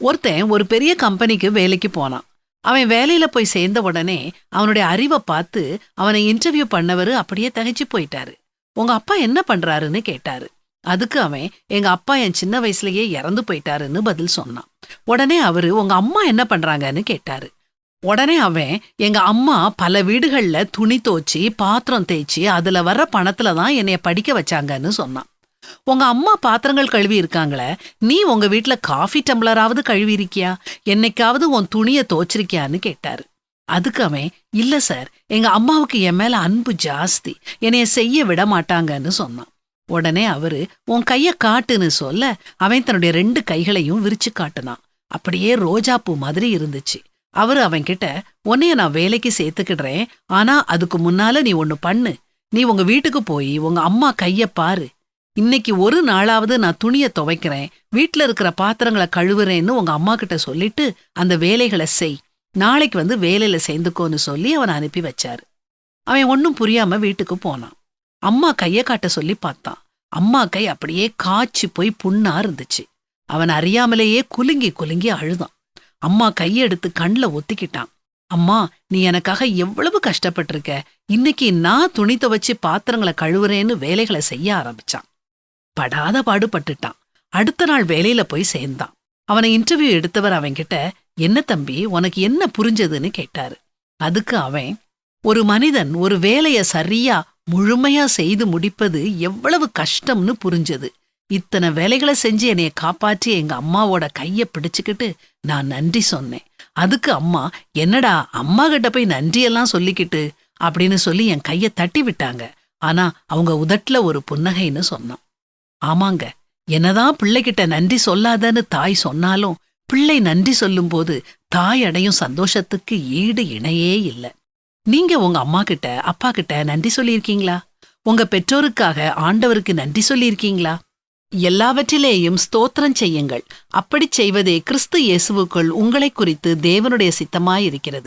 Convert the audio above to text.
ஒருத்தன் ஒரு பெரிய கம்பெனிக்கு வேலைக்கு போனான். அவன் வேலையில போய் சேர்ந்த உடனே அவனுடைய அறிவை பார்த்து அவனை இன்டர்வியூ பண்ணவர் அப்படியே தகைச்சு போயிட்டாரு. உங்க அப்பா என்ன பண்றாருன்னு கேட்டாரு. அதுக்கு அவன் எங்க அப்பா என் சின்ன வயசுலயே இறந்து போயிட்டாருன்னு பதில் சொன்னான். உடனே அவரு உங்க அம்மா என்ன பண்றாங்கன்னு கேட்டாரு. உடனே அவன் எங்க அம்மா பல வீடுகள்ல துணி தோச்சி பாத்திரம் தேய்ச்சி அதுல வர்ற பணத்துல தான் என்னைய படிக்க வச்சாங்கன்னு சொன்னான். உங்க அம்மா பாத்திரங்கள் கழுவி இருக்காங்களே நீ உங்க வீட்டுல காஃபி டம்ளராவது கழுவி இருக்கியா என்னைக்காவது உன் துணிய தோச்சிருக்கியான்னு கேட்டாரு. அதுக்கு அவன் இல்ல சார் எங்க அம்மாவுக்கு என் மேல அன்பு ஜாஸ்தி என்னைய செய்ய விட மாட்டாங்கன்னு சொன்னான். உடனே அவரு உன் கைய காட்டுன்னு சொல்ல அவன் தன்னுடைய ரெண்டு கைகளையும் விரிச்சு காட்டுனான். அப்படியே ரோஜாப்பூ மாதிரி இருந்துச்சு. அவரு அவன்கிட்ட உன்னைய நான் வேலைக்கு சேர்த்துக்கிடுறேன் ஆனா அதுக்கு முன்னால நீ ஒன்னு பண்ணு. நீ உங்க வீட்டுக்கு போய் உங்க அம்மா கைய பாரு. இன்னைக்கு ஒரு நாளாவது நான் துணிய துவைக்கிறேன் வீட்ல இருக்கிற பாத்திரங்களை கழுவுறேன்னு உங்க அம்மா கிட்ட சொல்லிட்டு அந்த வேலைகளை செய். நாளைக்கு வந்து வேலையில சேர்ந்துக்கோன்னு சொல்லி அவனை அனுப்பி வச்சாரு. அவன் ஒன்னும் புரியாம வீட்டுக்கு போனான். அம்மா கையை காட்ட சொல்லி பார்த்தான். அம்மா கை அப்படியே காய்ச்சி போய் புண்ணா இருந்துச்சு. அவன் அறியாமலேயே குலுங்கி குலுங்கி அழுதான். அம்மா கையெடுத்து கண்ல ஒத்திக்கிட்டான். அம்மா நீ எனக்காக எவ்வளவு கஷ்டப்பட்டிருக்க? இன்னைக்கு நான் துணி துவைச்சு பாத்திரங்களை கழுவுறேன்னு வேலைகளை செய்ய ஆரம்பிச்சான். படாத பாடுபட்டுட்டான். அடுத்த நாள் வேலையில போய் சேர்ந்தான். அவனை இன்டர்வியூ எடுத்தவர் அவன்கிட்ட என்ன தம்பி உனக்கு என்ன புரிஞ்சதுன்னு கேட்டாரு. அதுக்கு அவன் ஒரு மனிதன் ஒரு வேலைய சரியா முழுமையா செய்து முடிப்பது எவ்வளவு கஷ்டம்னு புரிஞ்சது. இத்தனை வேலைகளை செஞ்சு என்னைய காப்பாற்றி எங்க அம்மாவோட கைய பிடிச்சுக்கிட்டு நான் நன்றி சொன்னேன். அதுக்கு அம்மா என்னடா அம்மா கிட்ட போய் நன்றியெல்லாம் சொல்லிக்கிட்டு? அப்படின்னு சொல்லி என் கைய தட்டி விட்டாங்க. ஆனா அவங்க உதட்டுல ஒரு புன்னகைன்னு சொன்னான். ஆமாங்க. என்னதான் பிள்ளைகிட்ட நன்றி சொல்லாதன்னு தாய் சொன்னாலும் பிள்ளை நன்றி சொல்லும்போது தாய் அடையும் சந்தோஷத்துக்கு ஈடு இணையே இல்ல. நீங்க உங்க அம்மா கிட்ட அப்பா கிட்ட நன்றி சொல்லியிருக்கீங்களா? உங்க பெற்றோருக்காக ஆண்டவருக்கு நன்றி சொல்லியிருக்கீங்களா? எல்லாவற்றிலேயும் ஸ்தோத்திரம் செய்யுங்கள். அப்படிச் செய்வதே கிறிஸ்து இயேசுவுக்குள் உங்களைக் குறித்து தேவனுடைய சித்தமாயிருக்கிறது.